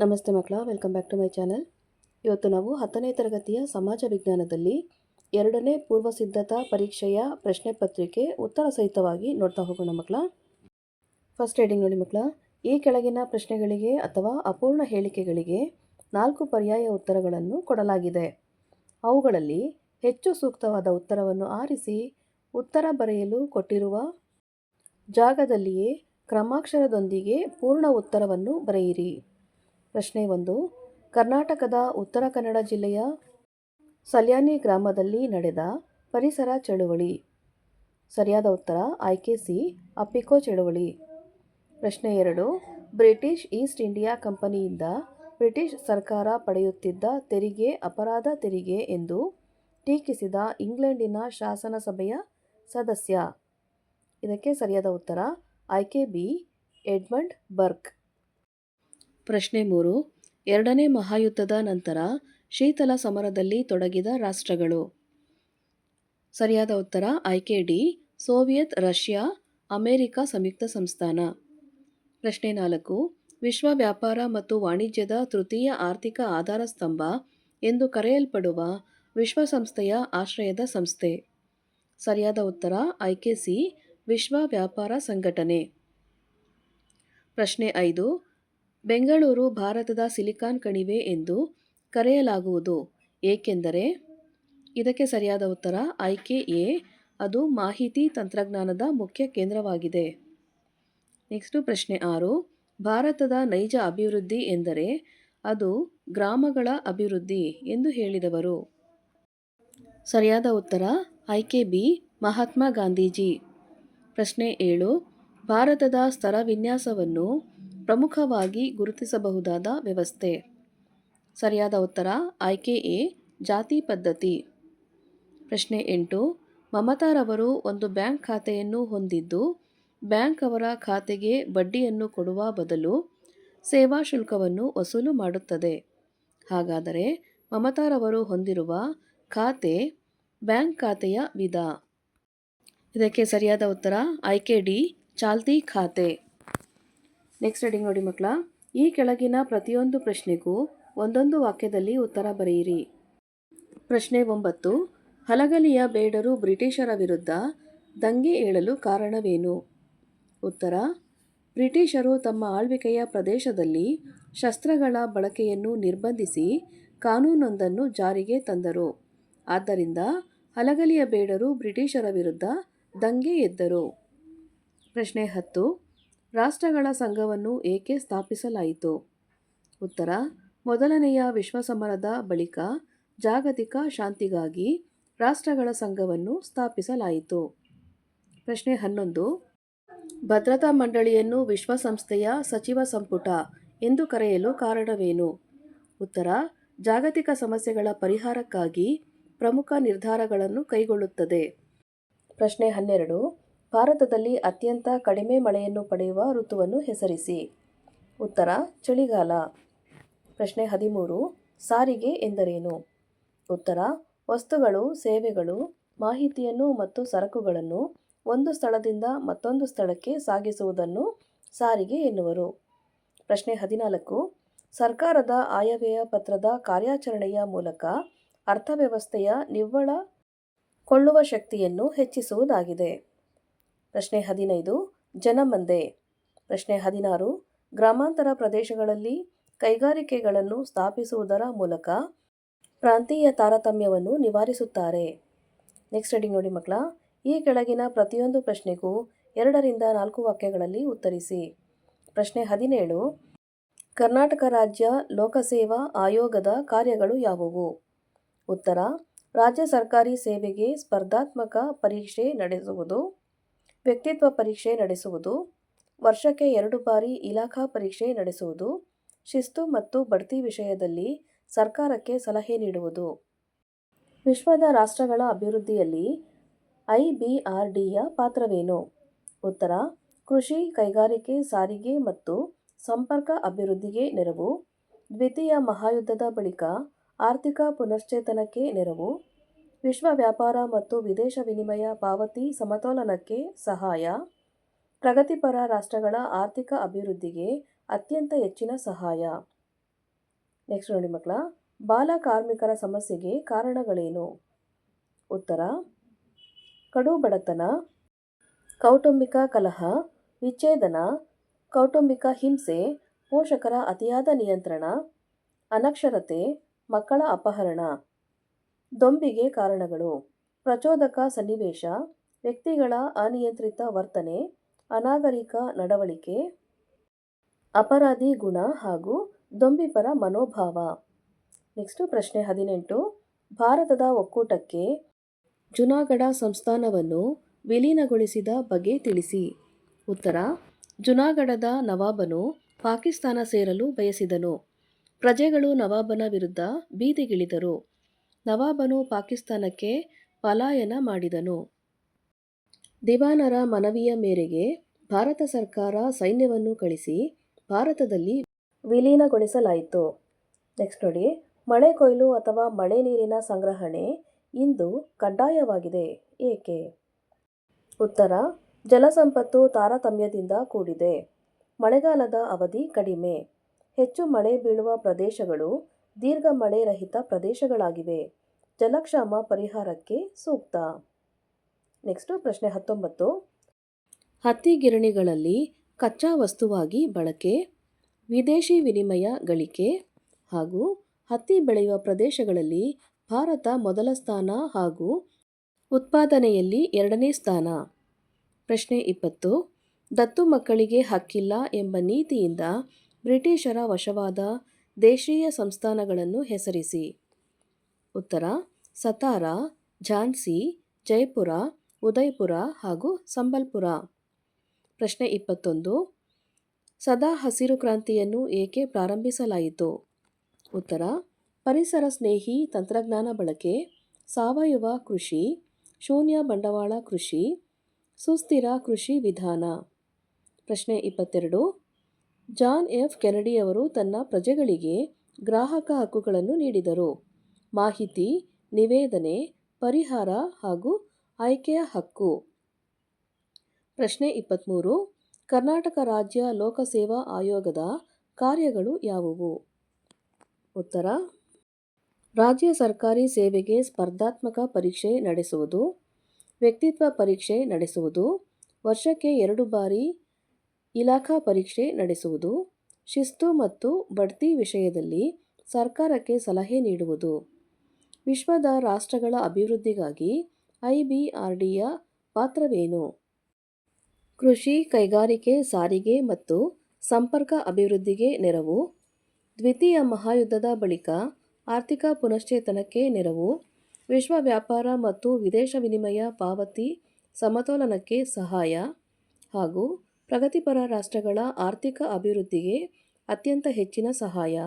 ನಮಸ್ತೆ ಮಕ್ಕಳ welcome back to my channel ಇವತ್ತು ನಾವು ಹತ್ತನೇ ತರಗತಿಯ ಸಮಾಜ ವಿಜ್ಞಾನದಲ್ಲಿ ಎರಡನೇ ಪೂರ್ವ ಸಿದ್ಧತಾ ಪರೀಕ್ಷೆಯ ಪ್ರಶ್ನೆ ಪತ್ರಿಕೆ ಉತ್ತರ ಸಹಿತವಾಗಿ ನೋಡ್ತಾ ಹೋಗೋಣ ಮಕ್ಕಳ. ಫಸ್ಟ್ ರೀಡಿಂಗ್ ನೋಡಿ ಮಕ್ಕಳ, ಈ ಕೆಳಗಿನ ಪ್ರಶ್ನೆಗಳಿಗೆ ಅಥವಾ ಅಪೂರ್ಣ ಹೇಳಿಕೆಗಳಿಗೆ ನಾಲ್ಕು ಪರ್ಯಾಯ ಉತ್ತರಗಳನ್ನು ಕೊಡಲಾಗಿದೆ. ಅವುಗಳಲ್ಲಿ ಹೆಚ್ಚು ಸೂಕ್ತವಾದ ಉತ್ತರವನ್ನು ಆರಿಸಿ ಉತ್ತರ ಬರೆಯಲು ಕೊಟ್ಟಿರುವ ಜಾಗದಲ್ಲಿಯೇ ಕ್ರಮಾಕ್ಷರದೊಂದಿಗೆ ಪೂರ್ಣ ಉತ್ತರವನ್ನು ಬರೆಯಿರಿ. ಪ್ರಶ್ನೆ ಒಂದು. ಕರ್ನಾಟಕದ ಉತ್ತರ ಕನ್ನಡ ಜಿಲ್ಲೆಯ ಸಲ್ಯಾನಿ ಗ್ರಾಮದಲ್ಲಿ ನಡೆದ ಪರಿಸರ ಚಳುವಳಿ. ಸರಿಯಾದ ಉತ್ತರ ಆಯ್ಕೆ ಸಿ ಅಪ್ಪಿಕೋ ಚಳುವಳಿ. ಪ್ರಶ್ನೆ ಎರಡು. ಬ್ರಿಟಿಷ್ ಈಸ್ಟ್ ಇಂಡಿಯಾ ಕಂಪನಿಯಿಂದ ಬ್ರಿಟಿಷ್ ಸರ್ಕಾರ ಪಡೆಯುತ್ತಿದ್ದ ತೆರಿಗೆ ಅಪರಾಧ ತೆರಿಗೆ ಎಂದು ಟೀಕಿಸಿದ ಇಂಗ್ಲೆಂಡಿನ ಶಾಸನಸಭೆಯ ಸದಸ್ಯ. ಇದಕ್ಕೆ ಸರಿಯಾದ ಉತ್ತರ ಆಯ್ಕೆ ಬಿ ಎಡ್ಮಂಡ್ ಬರ್ಕ್. ಪ್ರಶ್ನೆ ಮೂರು. ಎರಡನೇ ಮಹಾಯುದ್ಧದ ನಂತರ ಶೀತಲ ಸಮರದಲ್ಲಿ ತೊಡಗಿದ ರಾಷ್ಟ್ರಗಳು. ಸರಿಯಾದ ಉತ್ತರ, ಆಯ್ಕೆ ಡಿ, ಸೋವಿಯತ್, ರಷ್ಯಾ, ಅಮೆರಿಕ ಸಂಯುಕ್ತ ಸಂಸ್ಥಾನ. ಪ್ರಶ್ನೆ ನಾಲ್ಕು. ವಿಶ್ವ ವ್ಯಾಪಾರ ಮತ್ತು ವಾಣಿಜ್ಯದ ತೃತೀಯ ಆರ್ಥಿಕ ಆಧಾರ ಸ್ತಂಭ ಎಂದು ಕರೆಯಲ್ಪಡುವ ವಿಶ್ವಸಂಸ್ಥೆಯ ಆಶ್ರಯದ ಸಂಸ್ಥೆ. ಸರಿಯಾದ ಉತ್ತರ, ಆಯ್ಕೆ ಸಿ, ವಿಶ್ವ ವ್ಯಾಪಾರ ಸಂಘಟನೆ. ಪ್ರಶ್ನೆ ಐದು. ಬೆಂಗಳೂರು ಭಾರತದ ಸಿಲಿಕಾನ್ ಕಣಿವೆ ಎಂದು ಕರೆಯಲಾಗುವುದು. ಏಕೆಂದರೆ ಇದಕ್ಕೆ ಸರಿಯಾದ ಉತ್ತರ ಆಯ್ಕೆ ಎ ಅದು ಮಾಹಿತಿ ತಂತ್ರಜ್ಞಾನದ ಮುಖ್ಯ ಕೇಂದ್ರವಾಗಿದೆ. ನೆಕ್ಸ್ಟು ಪ್ರಶ್ನೆ ಆರು, ಭಾರತದ ನೈಜ ಅಭಿವೃದ್ಧಿ ಎಂದರೆ ಅದು ಗ್ರಾಮಗಳ ಅಭಿವೃದ್ಧಿ ಎಂದು ಹೇಳಿದವರು. ಸರಿಯಾದ ಉತ್ತರ ಆಯ್ಕೆ ಬಿ ಮಹಾತ್ಮ ಗಾಂಧೀಜಿ. ಪ್ರಶ್ನೆ ಏಳು, ಭಾರತದ ಸ್ತರ ವಿನ್ಯಾಸವನ್ನು ಪ್ರಮುಖವಾಗಿ ಗುರುತಿಸಬಹುದಾದ ವ್ಯವಸ್ಥೆ. ಸರಿಯಾದ ಉತ್ತರ, ಆಯ್ಕೆ ಎ, ಜಾತಿ ಪದ್ಧತಿ. ಪ್ರಶ್ನೆ ಎಂಟು, ಮಮತಾರವರು ಒಂದು ಬ್ಯಾಂಕ್ ಖಾತೆಯನ್ನು ಹೊಂದಿದ್ದು, ಬ್ಯಾಂಕ್ ಅವರ ಖಾತೆಗೆ ಬಡ್ಡಿಯನ್ನು ಕೊಡುವ ಬದಲು ಸೇವಾ ಶುಲ್ಕವನ್ನು ವಸೂಲು ಮಾಡುತ್ತದೆ. ಹಾಗಾದರೆ ಮಮತಾರವರು ಹೊಂದಿರುವ ಖಾತೆ ಬ್ಯಾಂಕ್ ಖಾತೆಯ ವಿಧ. ಇದಕ್ಕೆ ಸರಿಯಾದ ಉತ್ತರ, ಆಯ್ಕೆ ಡಿ, ಚಾಲ್ತಿ ಖಾತೆ. ನೆಕ್ಸ್ಟ್ ರೀಡಿಂಗ್ ನೋಡಿ ಮಕ್ಕಳ, ಈ ಕೆಳಗಿನ ಪ್ರತಿಯೊಂದು ಪ್ರಶ್ನೆಗೂ ಒಂದೊಂದು ವಾಕ್ಯದಲ್ಲಿ ಉತ್ತರ ಬರೆಯಿರಿ. ಪ್ರಶ್ನೆ ಒಂಬತ್ತು, ಹಲಗಲಿಯ ಬೇಡರು ಬ್ರಿಟಿಷರ ವಿರುದ್ಧ ದಂಗೆ ಏಳಲು ಕಾರಣವೇನು? ಉತ್ತರ, ಬ್ರಿಟಿಷರು ತಮ್ಮ ಆಳ್ವಿಕೆಯ ಪ್ರದೇಶದಲ್ಲಿ ಶಸ್ತ್ರಗಳ ಬಳಕೆಯನ್ನು ನಿರ್ಬಂಧಿಸಿ ಕಾನೂನೊಂದನ್ನು ಜಾರಿಗೆ ತಂದರು. ಆದ್ದರಿಂದ ಹಲಗಲಿಯ ಬೇಡರು ಬ್ರಿಟಿಷರ ವಿರುದ್ಧ ದಂಗೆ ಎದ್ದರು. ಪ್ರಶ್ನೆ ಹತ್ತು ರಾಷ್ಟ್ರಗಳ ಸಂಘವನ್ನು ಏಕೆ ಸ್ಥಾಪಿಸಲಾಯಿತು? ಉತ್ತರ, ಮೊದಲನೆಯ ವಿಶ್ವ ಸಮರದ ಬಳಿಕ ಜಾಗತಿಕ ಶಾಂತಿಗಾಗಿ ರಾಷ್ಟ್ರಗಳ ಸಂಘವನ್ನು ಸ್ಥಾಪಿಸಲಾಯಿತು. ಪ್ರಶ್ನೆ ಹನ್ನೊಂದು, ಭದ್ರತಾ ಮಂಡಳಿಯನ್ನು ವಿಶ್ವಸಂಸ್ಥೆಯ ಸಚಿವ ಸಂಪುಟ ಎಂದು ಕರೆಯಲು ಕಾರಣವೇನು? ಉತ್ತರ, ಜಾಗತಿಕ ಸಮಸ್ಯೆಗಳ ಪರಿಹಾರಕ್ಕಾಗಿ ಪ್ರಮುಖ ನಿರ್ಧಾರಗಳನ್ನು ಕೈಗೊಳ್ಳುತ್ತದೆ. ಪ್ರಶ್ನೆ ಹನ್ನೆರಡು ಭಾರತದಲ್ಲಿ ಅತ್ಯಂತ ಕಡಿಮೆ ಮಳೆಯನ್ನು ಪಡೆಯುವ ಋತುವನ್ನು ಹೆಸರಿಸಿ. ಉತ್ತರ, ಚಳಿಗಾಲ. ಪ್ರಶ್ನೆ ಹದಿಮೂರು, ಸಾರಿಗೆ ಎಂದರೇನು? ಉತ್ತರ, ವಸ್ತುಗಳು, ಸೇವೆಗಳು, ಮಾಹಿತಿಯನ್ನು ಮತ್ತು ಸರಕುಗಳನ್ನು ಒಂದು ಸ್ಥಳದಿಂದ ಮತ್ತೊಂದು ಸ್ಥಳಕ್ಕೆ ಸಾಗಿಸುವುದನ್ನು ಸಾರಿಗೆ ಎನ್ನುವರು. ಪ್ರಶ್ನೆ ಹದಿನಾಲ್ಕು, ಸರ್ಕಾರದ ಆಯವ್ಯಯ ಪತ್ರದ ಕಾರ್ಯಾಚರಣೆಯ ಮೂಲಕ ಅರ್ಥವ್ಯವಸ್ಥೆಯ ನಿವ್ವಳ ಕೊಳ್ಳುವ ಶಕ್ತಿಯನ್ನು ಹೆಚ್ಚಿಸುವುದಾಗಿದೆ. ಪ್ರಶ್ನೆ ಹದಿನೈದು, ಜನಮಂದೆ. ಪ್ರಶ್ನೆ ಹದಿನಾರು, ಗ್ರಾಮಾಂತರ ಪ್ರದೇಶಗಳಲ್ಲಿ ಕೈಗಾರಿಕೆಗಳನ್ನು ಸ್ಥಾಪಿಸುವುದರ ಮೂಲಕ ಪ್ರಾಂತೀಯ ತಾರತಮ್ಯವನ್ನು ನಿವಾರಿಸುತ್ತಾರೆ. ನೆಕ್ಸ್ಟ್ ರೀಡಿಂಗ್ ನೋಡಿ ಮಕ್ಕಳ. ಈ ಕೆಳಗಿನ ಪ್ರತಿಯೊಂದು ಪ್ರಶ್ನೆಗೂ ಎರಡರಿಂದ ನಾಲ್ಕು ವಾಕ್ಯಗಳಲ್ಲಿ ಉತ್ತರಿಸಿ. ಪ್ರಶ್ನೆ ಹದಿನೇಳು, ಕರ್ನಾಟಕ ರಾಜ್ಯ ಲೋಕಸೇವಾ ಆಯೋಗದ ಕಾರ್ಯಗಳು ಯಾವುವು? ಉತ್ತರ, ರಾಜ್ಯ ಸರ್ಕಾರಿ ಸೇವೆಗೆ ಸ್ಪರ್ಧಾತ್ಮಕ ಪರೀಕ್ಷೆ ನಡೆಸುವುದು. ವ್ಯಕ್ತಿತ್ವ ಪರೀಕ್ಷೆ ನಡೆಸುವುದು, ವರ್ಷಕ್ಕೆ ಎರಡು ಬಾರಿ ಇಲಾಖಾ ಪರೀಕ್ಷೆ ನಡೆಸುವುದು, ಶಿಸ್ತು ಮತ್ತು ಬಡ್ತಿ ವಿಷಯದಲ್ಲಿ ಸರ್ಕಾರಕ್ಕೆ ಸಲಹೆ ನೀಡುವುದು. ವಿಶ್ವದ ರಾಷ್ಟ್ರಗಳ ಅಭಿವೃದ್ಧಿಯಲ್ಲಿ ಐ ಬಿ ಆರ್ ಡಿಯ ಪಾತ್ರವೇನು? ಉತ್ತರ, ಕೃಷಿ ಕೈಗಾರಿಕೆ ಸಾರಿಗೆ ಮತ್ತು ಸಂಪರ್ಕ ಅಭಿವೃದ್ಧಿಗೆ ನೆರವು, ದ್ವಿತೀಯ ಮಹಾಯುದ್ಧದ ಬಳಿಕ ಆರ್ಥಿಕ ಪುನಶ್ಚೇತನಕ್ಕೆ ನೆರವು ವಿಶ್ವ ವ್ಯಾಪಾರ ಮತ್ತು ವಿದೇಶ ವಿನಿಮಯ ಪಾವತಿ ಸಮತೋಲನಕ್ಕೆ ಸಹಾಯ. ಪ್ರಗತಿಪರ ರಾಷ್ಟ್ರಗಳ ಆರ್ಥಿಕ ಅಭಿವೃದ್ಧಿಗೆ ಅತ್ಯಂತ ಹೆಚ್ಚಿನ ಸಹಾಯ. ನೆಕ್ಸ್ಟ್ ನೋಡಿ ಮಕ್ಕಳ, ಬಾಲ ಕಾರ್ಮಿಕರ ಸಮಸ್ಯೆಗೆ ಕಾರಣಗಳೇನು? ಉತ್ತರ, ಕಡು ಬಡತನ, ಕೌಟುಂಬಿಕ ಕಲಹ, ವಿಚ್ಛೇದನ, ಕೌಟುಂಬಿಕ ಹಿಂಸೆ, ಪೋಷಕರ ಅತಿಯಾದ ನಿಯಂತ್ರಣ, ಅನಕ್ಷರತೆ, ಮಕ್ಕಳ ಅಪಹರಣ. ದೊಂಬಿಗೆ ಕಾರಣಗಳು. ಪ್ರಚೋದಕ ಸನ್ನಿವೇಶ, ವ್ಯಕ್ತಿಗಳ ಅನಿಯಂತ್ರಿತ ವರ್ತನೆ, ಅನಾಗರಿಕ ನಡವಳಿಕೆ, ಅಪರಾಧಿ ಗುಣ ಹಾಗೂ ದೊಂಬಿಪರ ಮನೋಭಾವ. ನೆಕ್ಸ್ಟು ಪ್ರಶ್ನೆ ಹದಿನೆಂಟು. ಭಾರತದ ಒಕ್ಕೂಟಕ್ಕೆ ಜುನಾಗಢ ಸಂಸ್ಥಾನವನ್ನು ವಿಲೀನಗೊಳಿಸಿದ ಬಗ್ಗೆ ತಿಳಿಸಿ. ಉತ್ತರ. ಜುನಾಗಢದ ನವಾಬನು ಪಾಕಿಸ್ತಾನ ಸೇರಲು ಬಯಸಿದನು. ಪ್ರಜೆಗಳು ನವಾಬನ ವಿರುದ್ಧ ಬೀದಿಗಿಳಿದರು ನವಾಬನು ಪಾಕಿಸ್ತಾನಕ್ಕೆ ಪಲಾಯನ ಮಾಡಿದನು. ದಿವಾನರ ಮನವಿಯ ಮೇರೆಗೆ ಭಾರತ ಸರ್ಕಾರ ಸೈನ್ಯವನ್ನು ಕಳಿಸಿ ಭಾರತದಲ್ಲಿ ವಿಲೀನಗೊಳಿಸಲಾಯಿತು. ನೆಕ್ಸ್ಟ್ ನೋಡಿ, ಮಳೆ ಕೊಯ್ಲು ಅಥವಾ ಮಳೆ ನೀರಿನ ಸಂಗ್ರಹಣೆ ಇಂದು ಕಡ್ಡಾಯವಾಗಿದೆ, ಏಕೆ? ಉತ್ತರ, ಜಲಸಂಪತ್ತು ತಾರತಮ್ಯದಿಂದ ಕೂಡಿದೆ. ಮಳೆಗಾಲದ ಅವಧಿ ಕಡಿಮೆ. ಹೆಚ್ಚು ಮಳೆ ಬೀಳುವ ಪ್ರದೇಶಗಳು ದೀರ್ಘ ಮಳೆ ರಹಿತ ಪ್ರದೇಶಗಳಾಗಿವೆ. ಜಲಕ್ಷಾಮ ಪರಿಹಾರಕ್ಕೆ ಸೂಕ್ತ. ನೆಕ್ಸ್ಟು ಪ್ರಶ್ನೆ ಹತ್ತೊಂಬತ್ತು. ಹತ್ತಿ ಗಿರಣಿಗಳಲ್ಲಿ ಕಚ್ಚಾ ವಸ್ತುವಾಗಿ ಬಳಕೆ, ವಿದೇಶಿ ವಿನಿಮಯ ಗಳಿಕೆ ಹಾಗೂ ಹತ್ತಿ ಬೆಳೆಯುವ ಪ್ರದೇಶಗಳಲ್ಲಿ ಭಾರತ ಮೊದಲ ಸ್ಥಾನ ಹಾಗೂ ಉತ್ಪಾದನೆಯಲ್ಲಿ ಎರಡನೇ ಸ್ಥಾನ. ಪ್ರಶ್ನೆ ಇಪ್ಪತ್ತು. ದತ್ತು ಮಕ್ಕಳಿಗೆ ಹಕ್ಕಿಲ್ಲ ಎಂಬ ನೀತಿಯಿಂದ ಬ್ರಿಟಿಷರ ವಶವಾದ ದೇಶೀಯ ಸಂಸ್ಥಾನಗಳನ್ನು ಹೆಸರಿಸಿ. ಉತ್ತರ, ಸತಾರ, ಝಾನ್ಸಿ, ಜೈಪುರ ಉದಯ್ಪುರ ಹಾಗೂ ಸಂಬಲ್ಪುರ. ಪ್ರಶ್ನೆ ಇಪ್ಪತ್ತೊಂದು, ಸದಾ ಹಸಿರು ಕ್ರಾಂತಿಯನ್ನು ಏಕೆ ಪ್ರಾರಂಭಿಸಲಾಯಿತು? ಉತ್ತರ, ಪರಿಸರ ಸ್ನೇಹಿ ತಂತ್ರಜ್ಞಾನ ಬಳಕೆ, ಸಾವಯವ ಕೃಷಿ, ಶೂನ್ಯ ಬಂಡವಾಳ ಕೃಷಿ, ಸುಸ್ಥಿರ ಕೃಷಿ ವಿಧಾನ. ಪ್ರಶ್ನೆ ಇಪ್ಪತ್ತೆರಡು ಜಾನ್ ಎಫ್. ಕೆನಡಿಯವರು ತನ್ನ ಪ್ರಜೆಗಳಿಗೆ ಗ್ರಾಹಕ ಹಕ್ಕುಗಳನ್ನು ನೀಡಿದರು. ಮಾಹಿತಿ, ನಿವೇದನೆ, ಪರಿಹಾರ ಹಾಗೂ ಆಯ್ಕೆಯ ಹಕ್ಕು. ಪ್ರಶ್ನೆ ಇಪ್ಪತ್ತ್ಮೂರು ಕರ್ನಾಟಕ ರಾಜ್ಯ ಲೋಕಸೇವಾ ಆಯೋಗದ ಕಾರ್ಯಗಳು ಯಾವುವು? ಉತ್ತರ. ರಾಜ್ಯ ಸರ್ಕಾರಿ ಸೇವೆಗೆ ಸ್ಪರ್ಧಾತ್ಮಕ ಪರೀಕ್ಷೆ ನಡೆಸುವುದು, ವ್ಯಕ್ತಿತ್ವ ಪರೀಕ್ಷೆ ನಡೆಸುವುದು, ವರ್ಷಕ್ಕೆ ಎರಡು ಬಾರಿ ಇಲಾಖಾ ಪರೀಕ್ಷೆ ನಡೆಸುವುದು, ಶಿಸ್ತು ಮತ್ತು ಬಡ್ತಿ ವಿಷಯದಲ್ಲಿ ಸರ್ಕಾರಕ್ಕೆ ಸಲಹೆ ನೀಡುವುದು. ವಿಶ್ವದ ರಾಷ್ಟ್ರಗಳ ಅಭಿವೃದ್ಧಿಗಾಗಿ ಐಬಿಆರ್ಡಿಯ ಪಾತ್ರವೇನು? ಕೃಷಿ ಕೈಗಾರಿಕೆ ಸಾರಿಗೆ ಮತ್ತು ಸಂಪರ್ಕ ಅಭಿವೃದ್ಧಿಗೆ ನೆರವು, ದ್ವಿತೀಯ ಮಹಾಯುದ್ಧದ ಬಳಿಕ ಆರ್ಥಿಕ ಪುನಶ್ಚೇತನಕ್ಕೆ ನೆರವು, ವಿಶ್ವ ವ್ಯಾಪಾರ ಮತ್ತು ವಿದೇಶ ವಿನಿಮಯ ಪಾವತಿ ಸಮತೋಲನಕ್ಕೆ ಸಹಾಯ ಹಾಗೂ ಪ್ರಗತಿಪರ ರಾಷ್ಟ್ರಗಳ ಆರ್ಥಿಕ ಅಭಿವೃದ್ಧಿಗೆ ಅತ್ಯಂತ ಹೆಚ್ಚಿನ ಸಹಾಯ.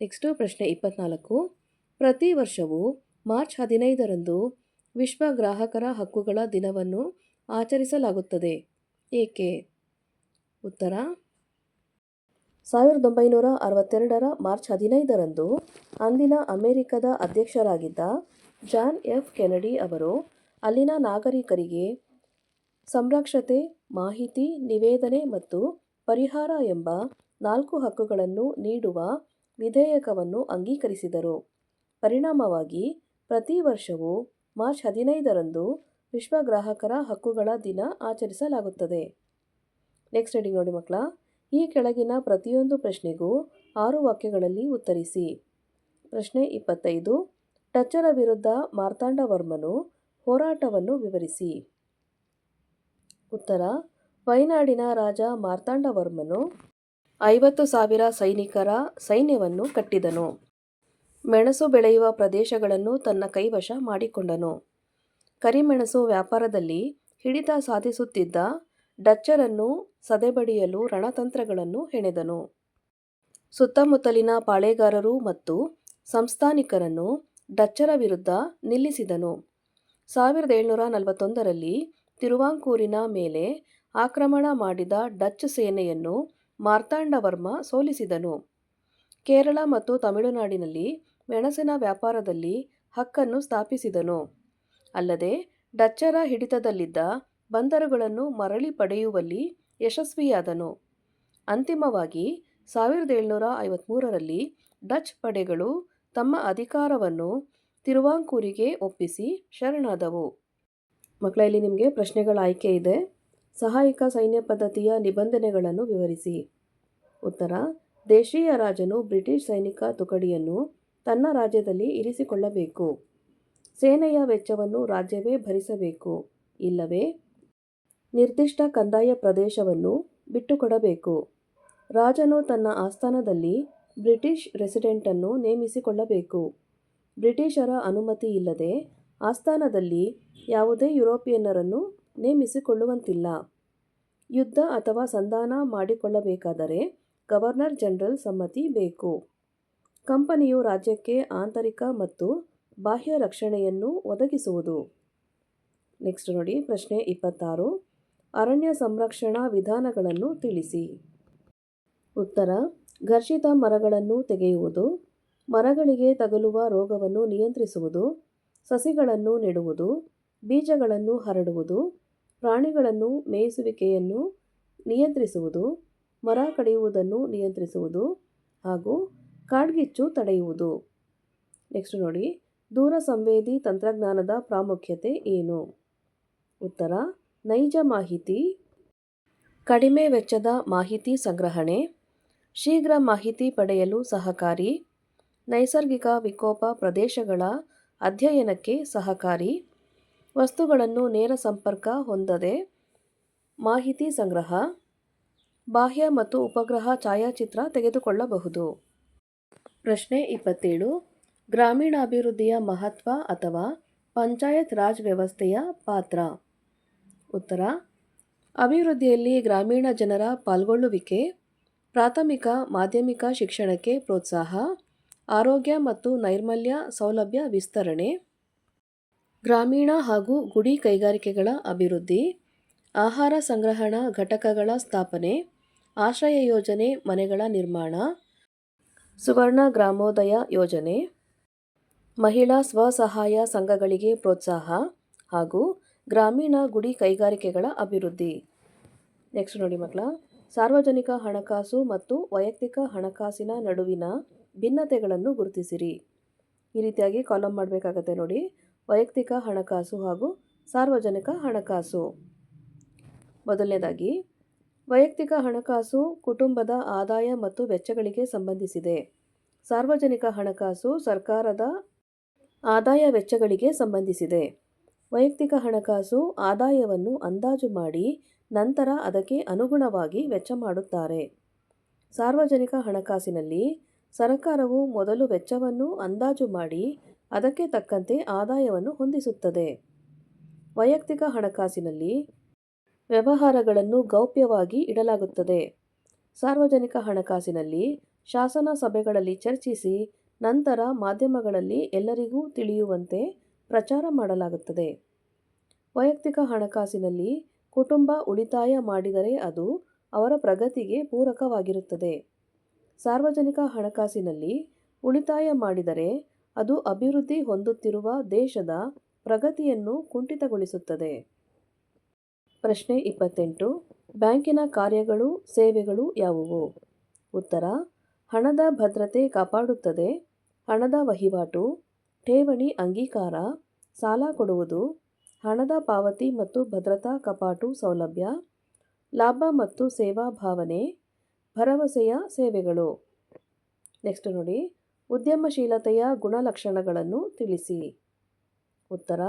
ನೆಕ್ಸ್ಟು ಪ್ರಶ್ನೆ ಇಪ್ಪತ್ತ್ನಾಲ್ಕು ಪ್ರತಿ ವರ್ಷವೂ ಮಾರ್ಚ್ ಹದಿನೈದರಂದು ವಿಶ್ವ ಗ್ರಾಹಕರ ಹಕ್ಕುಗಳ ದಿನವನ್ನು ಆಚರಿಸಲಾಗುತ್ತದೆ. ಏಕೆ? ಉತ್ತರ. ಸಾವಿರದ ಒಂಬೈನೂರ ಅರವತ್ತೆರಡರ ಮಾರ್ಚ್ ಹದಿನೈದರಂದು ಅಂದಿನ ಅಮೆರಿಕದ ಅಧ್ಯಕ್ಷರಾಗಿದ್ದ ಜಾನ್ ಎಫ್. ಕೆನಡಿ ಅವರು ಅಲ್ಲಿನ ನಾಗರಿಕರಿಗೆ ಸಂರಕ್ಷತೆ ಮಾಹಿತಿ, ನಿವೇದನೆ ಮತ್ತು ಪರಿಹಾರ ಎಂಬ ನಾಲ್ಕು ಹಕ್ಕುಗಳನ್ನು ನೀಡುವ ವಿಧೇಯಕವನ್ನು ಅಂಗೀಕರಿಸಿದರು. ಪರಿಣಾಮವಾಗಿ, ಪ್ರತಿ ವರ್ಷವೂ ಮಾರ್ಚ್ ಹದಿನೈದರಂದು ವಿಶ್ವ ಗ್ರಾಹಕರ ಹಕ್ಕುಗಳ ದಿನ ಆಚರಿಸಲಾಗುತ್ತದೆ. ನೆಕ್ಸ್ಟ್ ಹೆಡಿಂಗ್ ನೋಡಿ ಮಕ್ಕಳ, ಈ ಕೆಳಗಿನ ಪ್ರತಿಯೊಂದು ಪ್ರಶ್ನೆಗೂ ಆರು ವಾಕ್ಯಗಳಲ್ಲಿ ಉತ್ತರಿಸಿ. ಪ್ರಶ್ನೆ ಇಪ್ಪತ್ತೈದು, ಟಚ್ಚರ ವಿರುದ್ಧ ಮಾರ್ತಾಂಡವರ್ಮನು ಹೋರಾಟವನ್ನು ವಿವರಿಸಿ. ಉತ್ತರ, ವೈನಾಡಿನ ರಾಜ ಮಾರ್ತಾಂಡವರ್ಮನು ಐವತ್ತು ಸಾವಿರ ಸೈನಿಕರ ಸೈನ್ಯವನ್ನು ಕಟ್ಟಿದನು. ಮೆಣಸು ಬೆಳೆಯುವ ಪ್ರದೇಶಗಳನ್ನು ತನ್ನ ಕೈವಶ ಮಾಡಿಕೊಂಡನು. ಕರಿಮೆಣಸು ವ್ಯಾಪಾರದಲ್ಲಿ ಹಿಡಿತ ಸಾಧಿಸುತ್ತಿದ್ದ ಡಚ್ಚರನ್ನು ಸದೆಬಡಿಯಲು ರಣತಂತ್ರಗಳನ್ನು ಹೆಣೆದನು. ಸುತ್ತಮುತ್ತಲಿನ ಪಾಳೆಗಾರರು ಮತ್ತು ಸಂಸ್ಥಾನಿಕರನ್ನು ಡಚ್ಚರ ವಿರುದ್ಧ ನಿಲ್ಲಿಸಿದನು. ಸಾವಿರದ ಏಳ್ನೂರ ನಲವತ್ತೊಂದರಲ್ಲಿ ತಿರುವಾಂಕೂರಿನ ಮೇಲೆ ಆಕ್ರಮಣ ಮಾಡಿದ ಡಚ್ ಸೇನೆಯನ್ನು ಮಾರ್ತಾಂಡವರ್ಮ ಸೋಲಿಸಿದನು. ಕೇರಳ ಮತ್ತು ತಮಿಳುನಾಡಿನಲ್ಲಿ ಮೆಣಸಿನ ವ್ಯಾಪಾರದಲ್ಲಿ ಹಕ್ಕನ್ನು ಸ್ಥಾಪಿಸಿದನು. ಅಲ್ಲದೆ, ಡಚ್ಚರ ಹಿಡಿತದಲ್ಲಿದ್ದ ಬಂದರುಗಳನ್ನು ಮರಳಿ ಪಡೆಯುವಲ್ಲಿ ಯಶಸ್ವಿಯಾದನು. ಅಂತಿಮವಾಗಿ, ಸಾವಿರದ ಏಳ್ನೂರ ಐವತ್ಮೂರರಲ್ಲಿ ಡಚ್ ಪಡೆಗಳು ತಮ್ಮ ಅಧಿಕಾರವನ್ನು ತಿರುವಾಂಕೂರಿಗೆ ಒಪ್ಪಿಸಿ ಶರಣಾದವು. ಮಕ್ಕಳ ಇಲ್ಲಿ ನಿಮಗೆ ಪ್ರಶ್ನೆಗಳ ಆಯ್ಕೆ ಇದೆ. ಸಹಾಯಕ ಸೈನ್ಯ ಪದ್ಧತಿಯ ನಿಬಂಧನೆಗಳನ್ನು ವಿವರಿಸಿ. ಉತ್ತರ, ದೇಶೀಯ ರಾಜನು ಬ್ರಿಟಿಷ್ ಸೈನಿಕ ತುಕಡಿಯನ್ನು ತನ್ನ ರಾಜ್ಯದಲ್ಲಿ ಇರಿಸಿಕೊಳ್ಳಬೇಕು. ಸೇನೆಯ ವೆಚ್ಚವನ್ನು ರಾಜ್ಯವೇ ಭರಿಸಬೇಕು. ಇಲ್ಲವೇ, ನಿರ್ದಿಷ್ಟ ಕಂದಾಯ ಪ್ರದೇಶವನ್ನು ಬಿಟ್ಟುಕೊಡಬೇಕು. ರಾಜನು ತನ್ನ ಆಸ್ಥಾನದಲ್ಲಿ ಬ್ರಿಟಿಷ್ ರೆಸಿಡೆಂಟನ್ನು ನೇಮಿಸಿಕೊಳ್ಳಬೇಕು. ಬ್ರಿಟಿಷರ ಅನುಮತಿ ಇಲ್ಲದೆ ಆಸ್ಥಾನದಲ್ಲಿ ಯಾವುದೇ ಯುರೋಪಿಯನ್ನರನ್ನು ನೇಮಿಸಿಕೊಳ್ಳುವಂತಿಲ್ಲ. ಯುದ್ಧ ಅಥವಾ ಸಂಧಾನ ಮಾಡಿಕೊಳ್ಳಬೇಕಾದರೆ ಗವರ್ನರ್ ಜನರಲ್ ಸಮ್ಮತಿ ಬೇಕು. ಕಂಪನಿಯು ರಾಜ್ಯಕ್ಕೆ ಆಂತರಿಕ ಮತ್ತು ಬಾಹ್ಯ ರಕ್ಷಣೆಯನ್ನು ಒದಗಿಸುವುದು. ನೆಕ್ಸ್ಟ್ ನೋಡಿ, ಪ್ರಶ್ನೆ ಇಪ್ಪತ್ತಾರು. ಅರಣ್ಯ ಸಂರಕ್ಷಣಾ ವಿಧಾನಗಳನ್ನು ತಿಳಿಸಿ. ಉತ್ತರ. ಘರ್ಷಿತ ಮರಗಳನ್ನು ತೆಗೆಯುವುದು. ಮರಗಳಿಗೆ ತಗಲುವ ರೋಗವನ್ನು ನಿಯಂತ್ರಿಸುವುದು. ಸಸಿಗಳನ್ನು ನೆಡುವುದು, ಬೀಜಗಳನ್ನು ಹರಡುವುದು, ಪ್ರಾಣಿಗಳನ್ನು ಮೇಯಿಸುವಿಕೆಯನ್ನು ನಿಯಂತ್ರಿಸುವುದು, ಮರ ಕಡಿಯುವುದನ್ನು ನಿಯಂತ್ರಿಸುವುದು ಹಾಗೂ ಕಾಡ್ಗಿಚ್ಚು ತಡೆಯುವುದು. ನೆಕ್ಸ್ಟ್ ನೋಡಿ, ದೂರ ಸಂವೇದಿ ತಂತ್ರಜ್ಞಾನದ ಪ್ರಾಮುಖ್ಯತೆ ಏನು? ಉತ್ತರ, ನೈಜ ಮಾಹಿತಿ. ಕಡಿಮೆ ವೆಚ್ಚದ ಮಾಹಿತಿ ಸಂಗ್ರಹಣೆ. ಶೀಘ್ರ ಮಾಹಿತಿ ಪಡೆಯಲು ಸಹಕಾರಿ. ನೈಸರ್ಗಿಕ ವಿಕೋಪ ಪ್ರದೇಶಗಳ ಅಧ್ಯಯನಕ್ಕೆ ಸಹಕಾರಿ ವಸ್ತುಗಳನ್ನು ನೇರ ಸಂಪರ್ಕ ಹೊಂದದೆ ಮಾಹಿತಿ ಸಂಗ್ರಹ, ಬಾಹ್ಯ ಮತ್ತು ಉಪಗ್ರಹ ಛಾಯಾಚಿತ್ರ ತೆಗೆದುಕೊಳ್ಳಬಹುದು. ಪ್ರಶ್ನೆ ಇಪ್ಪತ್ತೇಳು. ಗ್ರಾಮೀಣಾಭಿವೃದ್ಧಿಯ ಮಹತ್ವ ಅಥವಾ ಪಂಚಾಯತ್ ರಾಜ್ ವ್ಯವಸ್ಥೆಯ ಪಾತ್ರ? ಉತ್ತರ. ಅಭಿವೃದ್ಧಿಯಲ್ಲಿ ಗ್ರಾಮೀಣ ಜನರ ಪಾಲ್ಗೊಳ್ಳುವಿಕೆ, ಪ್ರಾಥಮಿಕ, ಮಾಧ್ಯಮಿಕ ಶಿಕ್ಷಣಕ್ಕೆ ಪ್ರೋತ್ಸಾಹ ಆರೋಗ್ಯ ಮತ್ತು ನೈರ್ಮಲ್ಯ ಸೌಲಭ್ಯ ವಿಸ್ತರಣೆ. ಗ್ರಾಮೀಣ ಹಾಗೂ ಗುಡಿ ಕೈಗಾರಿಕೆಗಳ ಅಭಿವೃದ್ಧಿ. ಆಹಾರ ಸಂಗ್ರಹಣಾ ಘಟಕಗಳ ಸ್ಥಾಪನೆ. ಆಶ್ರಯ ಯೋಜನೆ ಮನೆಗಳ ನಿರ್ಮಾಣ. ಸುವರ್ಣ ಗ್ರಾಮೋದಯ ಯೋಜನೆ. ಮಹಿಳಾ ಸ್ವಸಹಾಯ ಸಂಘಗಳಿಗೆ ಪ್ರೋತ್ಸಾಹ ಹಾಗೂ ಗ್ರಾಮೀಣ ಗುಡಿ ಕೈಗಾರಿಕೆಗಳ ಅಭಿವೃದ್ಧಿ. ನೆಕ್ಸ್ಟ್ ನೋಡಿ ಮಕ್ಕಳ. ಸಾರ್ವಜನಿಕ ಹಣಕಾಸು ಮತ್ತು ವೈಯಕ್ತಿಕ ಹಣಕಾಸಿನ ನಡುವಿನ ಭಿನ್ನತೆಗಳನ್ನು ಗುರುತಿಸಿರಿ. ಈ ರೀತಿಯಾಗಿ ಕಾಲಮ್ ಮಾಡಬೇಕಾಗತ್ತೆ ನೋಡಿ. ವೈಯಕ್ತಿಕ ಹಣಕಾಸು ಹಾಗೂ ಸಾರ್ವಜನಿಕ ಹಣಕಾಸು. ಮೊದಲನೇದಾಗಿ, ವೈಯಕ್ತಿಕ ಹಣಕಾಸು ಕುಟುಂಬದ ಆದಾಯ ಮತ್ತು ವೆಚ್ಚಗಳಿಗೆ ಸಂಬಂಧಿಸಿದೆ. ಸಾರ್ವಜನಿಕ ಹಣಕಾಸು ಸರ್ಕಾರದ ಆದಾಯ ವೆಚ್ಚಗಳಿಗೆ ಸಂಬಂಧಿಸಿದೆ. ವೈಯಕ್ತಿಕ ಹಣಕಾಸು ಆದಾಯವನ್ನು ಅಂದಾಜು ಮಾಡಿ ನಂತರ ಅದಕ್ಕೆ ಅನುಗುಣವಾಗಿ ವೆಚ್ಚ ಮಾಡುತ್ತಾರೆ. ಸಾರ್ವಜನಿಕ ಹಣಕಾಸಿನಲ್ಲಿ ಸರ್ಕಾರವು ಮೊದಲು ವೆಚ್ಚವನ್ನು ಅಂದಾಜು ಮಾಡಿ ಅದಕ್ಕೆ ತಕ್ಕಂತೆ ಆದಾಯವನ್ನು ಹೊಂದಿಸುತ್ತದೆ. ವೈಯಕ್ತಿಕ ಹಣಕಾಸಿನಲ್ಲಿ ವ್ಯವಹಾರಗಳನ್ನು ಗೌಪ್ಯವಾಗಿ ಇಡಲಾಗುತ್ತದೆ. ಸಾರ್ವಜನಿಕ ಹಣಕಾಸಿನಲ್ಲಿ ಶಾಸನ ಸಭೆಗಳಲ್ಲಿ ಚರ್ಚಿಸಿ ನಂತರ ಮಾಧ್ಯಮಗಳಲ್ಲಿ ಎಲ್ಲರಿಗೂ ತಿಳಿಯುವಂತೆ ಪ್ರಚಾರ ಮಾಡಲಾಗುತ್ತದೆ. ವೈಯಕ್ತಿಕ ಹಣಕಾಸಿನಲ್ಲಿ ಕುಟುಂಬ ಉಳಿತಾಯ ಮಾಡಿದರೆ ಅದು ಅವರ ಪ್ರಗತಿಗೆ ಪೂರಕವಾಗಿರುತ್ತದೆ. ಸಾರ್ವಜನಿಕ ಹಣಕಾಸಿನಲ್ಲಿ ಉಳಿತಾಯ ಮಾಡಿದರೆ ಅದು ಅಭಿವೃದ್ಧಿ ಹೊಂದುತ್ತಿರುವ ದೇಶದ ಪ್ರಗತಿಯನ್ನು ಕುಂಠಿತಗೊಳಿಸುತ್ತದೆ. ಪ್ರಶ್ನೆ ಇಪ್ಪತ್ತೆಂಟು, ಬ್ಯಾಂಕಿನ ಕಾರ್ಯಗಳು, ಸೇವೆಗಳು ಯಾವುವು? ಉತ್ತರ, ಹಣದ ಭದ್ರತೆ ಕಾಪಾಡುತ್ತದೆ, ಹಣದ ವಹಿವಾಟು, ಠೇವಣಿ ಅಂಗೀಕಾರ, ಸಾಲ ಕೊಡುವುದು, ಹಣದ ಪಾವತಿ ಮತ್ತು ಭದ್ರತಾ ಕಪಾಟು ಸೌಲಭ್ಯ, ಲಾಭ ಮತ್ತು ಸೇವಾ ಭಾವನೆ ಭರವಸೆಯ ಸೇವೆಗಳು. ನೆಕ್ಸ್ಟ್ ನೋಡಿ, ಉದ್ಯಮಶೀಲತೆಯ ಗುಣಲಕ್ಷಣಗಳನ್ನು ತಿಳಿಸಿ. ಉತ್ತರ,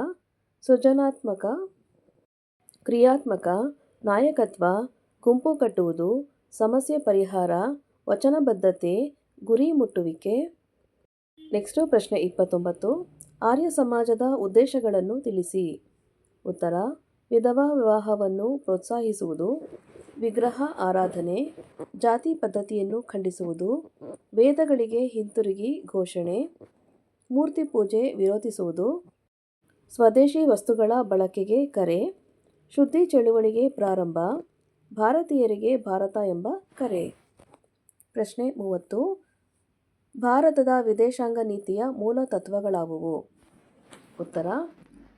ಸೃಜನಾತ್ಮಕ, ಕ್ರಿಯಾತ್ಮಕ, ನಾಯಕತ್ವ, ಗುಂಪು ಕಟ್ಟುವುದು, ಸಮಸ್ಯೆ ಪರಿಹಾರ, ವಚನಬದ್ಧತೆ, ಗುರಿ ಮುಟ್ಟುವಿಕೆ. ನೆಕ್ಸ್ಟು ಪ್ರಶ್ನೆ ಇಪ್ಪತ್ತೊಂಬತ್ತು, ಆರ್ಯ ಸಮಾಜದ ಉದ್ದೇಶಗಳನ್ನು ತಿಳಿಸಿ. ಉತ್ತರ, ವಿಧವಾ ವಿವಾಹವನ್ನು ಪ್ರೋತ್ಸಾಹಿಸುವುದು. ವಿಗ್ರಹ ಆರಾಧನೆ, ಜಾತಿ ಪದ್ಧತಿಯನ್ನು ಖಂಡಿಸುವುದು, ವೇದಗಳಿಗೆ ಹಿಂತಿರುಗಿ ಘೋಷಣೆ, ಮೂರ್ತಿ ಪೂಜೆ ವಿರೋಧಿಸುವುದು, ಸ್ವದೇಶಿ ವಸ್ತುಗಳ ಬಳಕೆಗೆ ಕರೆ, ಶುದ್ಧಿ ಚಳುವಳಿಗೆ ಪ್ರಾರಂಭ, ಭಾರತೀಯರಿಗೆ ಭಾರತ ಎಂಬ ಕರೆ. ಪ್ರಶ್ನೆ ಮೂವತ್ತು. ಭಾರತದ ವಿದೇಶಾಂಗ ನೀತಿಯ ಮೂಲ ತತ್ವಗಳಾವುವು? ಉತ್ತರ.